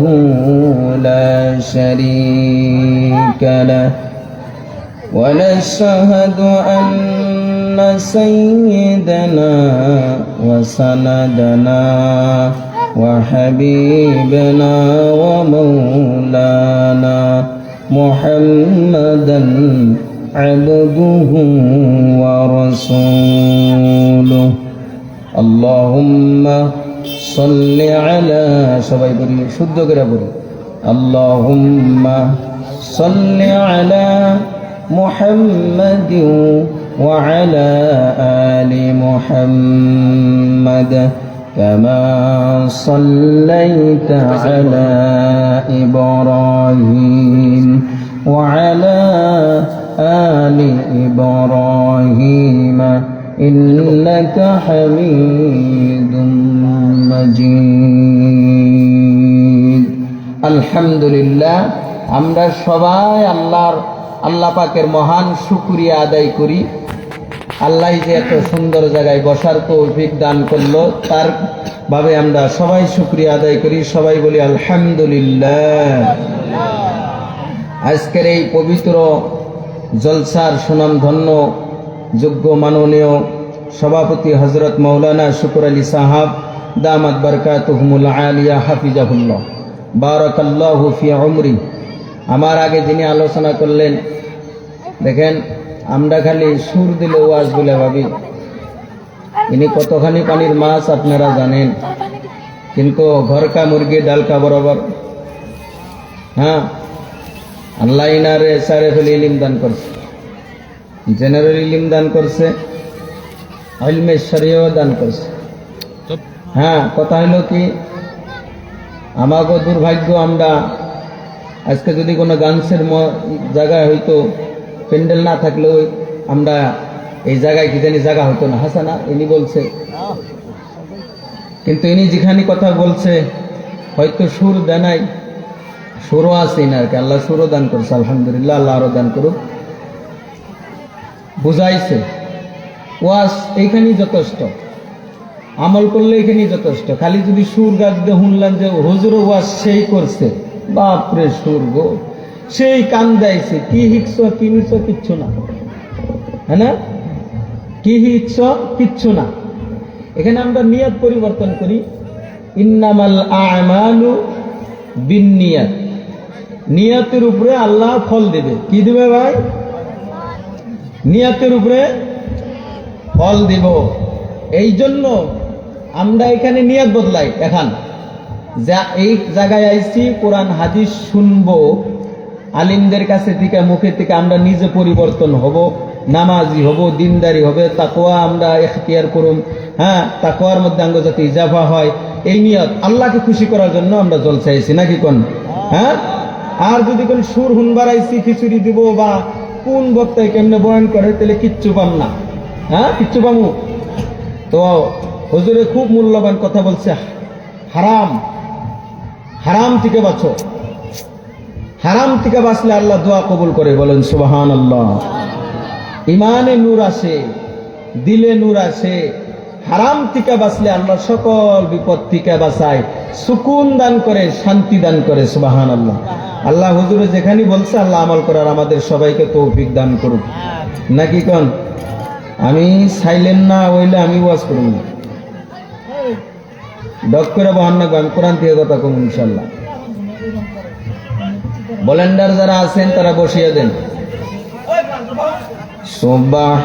وحده لا شريك له. ونشهد أن سيدنا وسندنا وحبيبنا ومولانا محمدا عبده ورسوله. اللهم صل على সবাই বলি শুদ্ধ করে বলি اللهم صل على محمد وعلى آل محمد كما صليت على إبراهيم وعلى آل إبراهيم إنك حميد مجيد الحمد لله আমরা সবাই আল্লাহর আল্লাহ পাকের মহান শুকরিয়া আদায় করি আল্লাহ যে এত সুন্দর জায়গায় বসার তৌফিক দান করলো তার ভাবে আমরা সবাই শুক্রিয়া আদায় করি সবাই বলি আলহামদুলিল্লাহ আজকের এই পবিত্র জলসার সুনাম ধন্য যোগ্য মাননীয় সভাপতি হজরত মৌলানা শুকুর আলী সাহাব, দামাত বরকাতুহমুল আলিয়া হাফিজাহুল্লাহ। বারাকাল্লাহু ফি উমরি। আমার আগে যিনি আলোচনা করলেন, দেখেন, আমরা খালি সুর দিলে ওয়াজ বলে ভাবি। ইনি কতখানি পানির মাছ আপনারা জানেন। কিন্তু ঘরকা মুরগি, ডালকা বরাবর। হ্যাঁ আল্লাহ ইনারে সারে ফেলে ইলিম দান করছে। জেনারেল ইলিম দান করছে শরীয় দান করছে। হ্যাঁ কথা হলো কি আমাকে দুর্ভাগ্য আমরা আজকে যদি কোনো গানসের জায়গায় হয়তো প্যান্ডেল না থাকলেও আমরা এই জায়গায় কি জানি জায়গা হতো না। হাসানা ইনি বলছে। কিন্তু ইনি যেখানে কথা বলছে হয়তো সুর দেনাই সুরও আছে ইনারকে আল্লাহ সুরও দান করছে আলহামদুলিল্লাহ আল্লাহ আরও দান করুক। বুঝাইছে, ওয়াজ এইখানেই যথেষ্ট, আমল করলে এখানেই যথেষ্ট। খালি যদি সুর দিয়ে শুনলাম যে হুজুর ওয়াজ সেই করছে, বাপরে সুর গো, সেই কান দেয়ছে কি হিকছ, কি নিচ্ছ কিচ্ছু না। হ্যাঁ না? কি হিকছ, কিচ্ছু না। এখানে আমরা নিয়ত পরিবর্তন করি, ইন্নামাল আমালু বিন নিয়াত। নিয়তের উপরে আল্লাহ ফল দেবে। কি দেবে ভাই? নিয়তের উপরে ফল দিব। এই জন্য আমরা এখানে নিয়ত বদলাই। এখন, যা এই জায়গায় আইছি, কোরআন, হাদিস শুনব, আলিমদের কাছে থেকে, মুখে থেকে আমরা নিজে পরিবর্তন হব, নামাজি হব, দিনদারি হবে তাকোয়া আমরা এখতিয়ার করুম হ্যাঁ তাকোয়ার মধ্যে আঙ্গ যাতে ইজাফা হয়। এই নিয়ত আল্লাহকে খুশি করার জন্য আমরা জল চাইছি নাকি কোন? হ্যাঁ? আর যদি কোন সুর হুনবার আইসি খিচুড়ি দিব বা কোন বক্তায় কেমনে বয়ান করে তাহলে কিচ্ছু পাম না। হ্যাঁ? কিচ্ছু পামু? তো হুজুরে খুব মূল্যবান কথা বলছে। হারাম। হারাম থেকে বাঁচো। হারাম থেকে বাঁচলে আল্লাহ দোয়া কবুল করে বলেন সুবাহান আল্লাহ ইমানে নূর আসে, দিলে নূর আসে। হারাম থেকে বাঁচলে আল্লাহ সকল বিপদ থেকে বাঁচায়। সুকুন দান করে, শান্তি দান করে সুবাহান আল্লাহ আল্লাহ হুজুরে যেখানে বলছে আল্লাহ আমল করার আমাদের সবাইকে তো দান করুক নাকি কন? আমি সাইলেন না হইলে আমি ওয়াজ করুন না। ডক করে বহান না আমি কোরআন থেকে কথা কম ইনশাল্লাহ বলেন্ডার যারা আছেন তারা বসিয়ে দেন। সুবাহ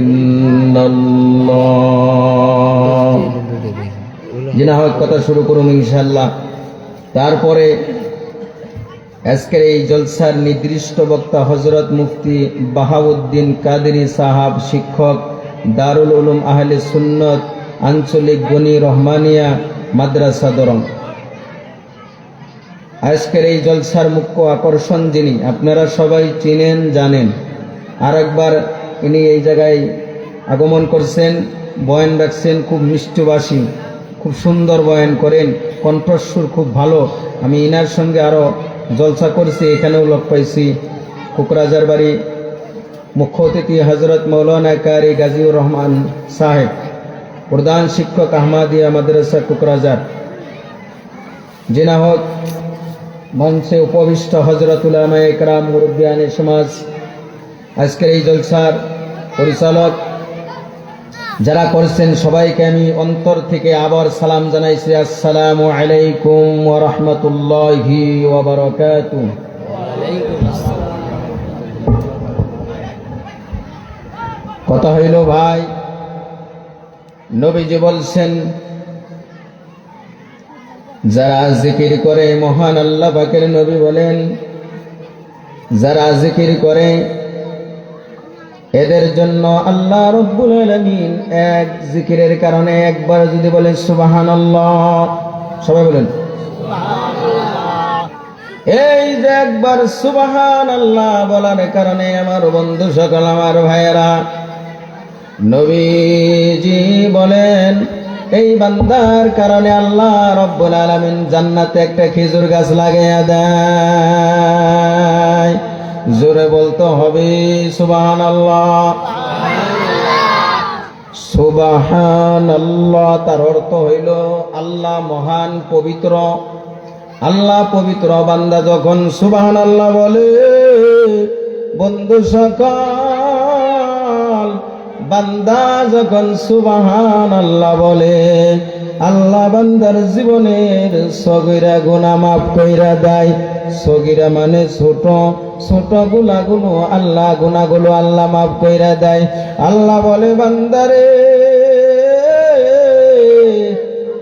ইল্লাল্লাহ কথা শুরু করুন ইনশাল্লাহ তারপরে আজকের এই জলসার নির্দিষ্ট বক্তা হজরত মুফতি বাহাউদ্দিন কাদেরি সাহাব, শিক্ষক, দারুল উলুম আহলে সুন্নত, আঞ্চলিক গনি রহমানিয়া, মাদ্রাসা দরম আজকের এই জলসার মুখ্য আকর্ষণ যিনি, আপনারা সবাই চিনেন, জানেন। আর একবার ইনি এই জায়গায় আগমন করছেন, বয়ান রাখছেন, খুব মিষ্টভাষী, খুব সুন্দর বয়ান করেন, কণ্ঠস্বর খুব ভালো। আমি ইনার সঙ্গে আরও জলসা করছি, এখানেও লোক পাইছি। কোকরাজার বাড়ি, মুখ্য অতিথি হজরত মৌলানা কারি গাজীউর রহমান সাহেব, প্রধান শিক্ষক আহমাদিয়া মাদ্রাসা কোকরাজার জিনা হক মঞ্চে উপবিষ্ট হজরতুল একরাম মুরব্বিয়ানে সমাজ আজকের এই জলসার পরিচালক যারা করছেন সবাইকে আমি অন্তর থেকে আবার সালাম জানাইছি, আসসালামু আলাইকুম রাহমাতুল্লাহি কথা হইল, ভাই, নবীজি বলছেন, যারা জিকির করে, মহান আল্লাহ পাকের নবী বলেন, যারা জিকির করে এদের জন্য আল্লাহ রব্বুল আলামিন এক জিকিরের কারণে একবার যদি বলেন সুবহানাল্লাহ, সবাই বলেন এই যে একবার সুবাহান আল্লাহ বলার কারণে আমার বন্ধু সকল আমার ভাইয়েরা, নবীজি বলেন, এই বান্দার কারণে আল্লাহ রব্বুল আলামিন জান্নাতে একটা খেজুর গাছ লাগাইয়া দেয় বলতে হবে সুবাহান আল্লাহ সুবাহান আল্লাহ তার অর্থ হইল আল্লাহ মহান, পবিত্র। আল্লাহ পবিত্র বান্দা যখন সুবাহান আল্লাহ বলে, বন্ধু সকল, বান্দা যখন সুবাহান আল্লাহ বলে, আল্লাহ বান্দার জীবনের সগিরা গুণা মাফ কইরা দেয়। সগিরা মানে ছোট ছোট গুণাগুলো আল্লাহ গুণাগুলো আল্লাহ মাফ কইরা দেয়। আল্লাহ বলে, বান্দারে,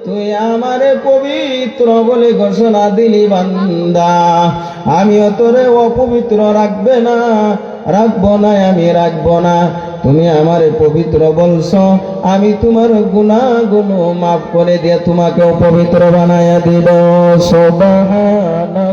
তুই আমারে পবিত্র বলে ঘোষণা দিলি বান্দা। আমিও তোরে অপবিত্র রাখবে না, রাখব না, আমি রাখব না। তুমি আমারে পবিত্র বলছ, আমি তোমার গুণাগুলো মাফ করে দিয়ে তোমাকে পবিত্র বানায়া দিব। সুবহানাল্লাহ।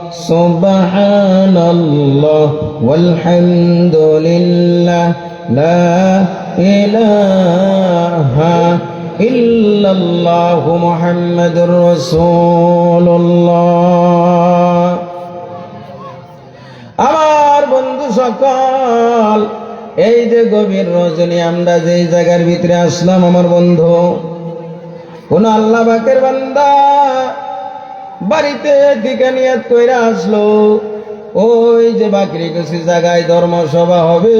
سبحان الله والحمد لله لا إله إلا الله محمد رسول الله আমার বন্ধু সকল এই যে গভীর রজনী আমরা যেই জায়গার ভিতরে আসলাম আমার বন্ধু কোন আল্লাহ বাকের বান্দা বাড়িতে দিকে নিয়ত কইরা আসলো, ওই যে বাকরি কুছি জায়গায় ধর্মসভা হবে।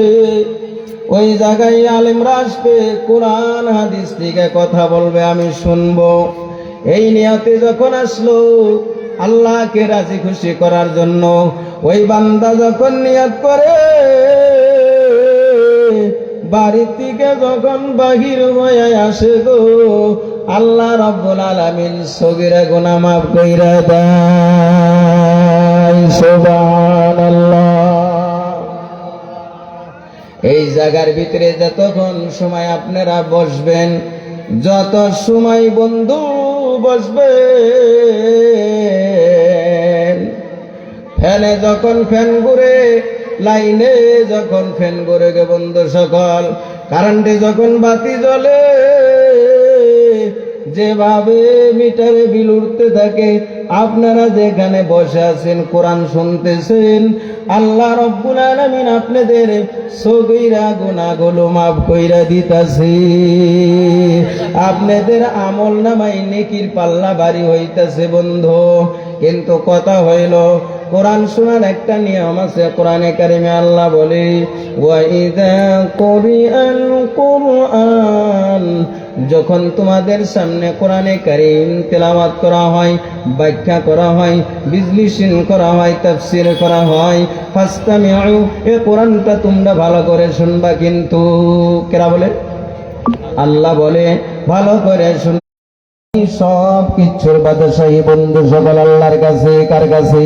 ওই জায়গায় আলেমরা আসবে, কোরআন, হাদিস থেকে কথা বলবে, আমি শুনব। এই নিয়তে যখন আসলো, আল্লাহকে রাজি খুশি করার জন্য ওই বান্দা যখন নিয়ত করে বাড়ি থেকে যখন বাহির হয়ে আসে গো আল্লাহ রব্বুল আলামিন সগিরা গুনাহ মাফ কইরা দেয়। এই জায়গার ভিতরে যতক্ষণ সময় আপনারা বসবেন, যত সময় বন্ধু বসবেন, ফ্যানে যখন ফ্যান ঘুরে, লাইনে যখন ফ্যান ঘুরে গে বন্ধু সকল, কারেন্টে যখন বাতি জ্বলে যেভাবে মিটারে বিল উঠতে থাকে, আপনারা যেখানে বসে আছেন কোরআন শুনতেছেন। আল্লাহ রব্বুল আলামিন আপনাদের সগৈরা গুনাহগুলো মাফ কইরা দিতাছে। আপনাদের আমল নামাই নেকির পাল্লা বাড়ি হইতাছে বন্ধু। কিন্তু কথা হইল, কোরআন শোনার একটা নিয়ম আছে, কোরআনে কারিমে আল্লাহ বলে ওয়াইদা কুরিআল কুরআন যখন তোমাদের সামনে কোরআনে কারিম তেলাওয়াত করা হয়, ব্যাখ্যা করা হয়, বিশ্লেষণ করা হয়, তাফসির করা হয়, ফাস্তামিউ এ কোরআনটা তোমরা ভালো করে শুনবা কিন্তু, কেরা বলে? আল্লাহ বলে, ভালো করে শুন। সব কিচ্ছুর বাদশাহী বন্ধু সকল আল্লাহর কাছে, কার কাছে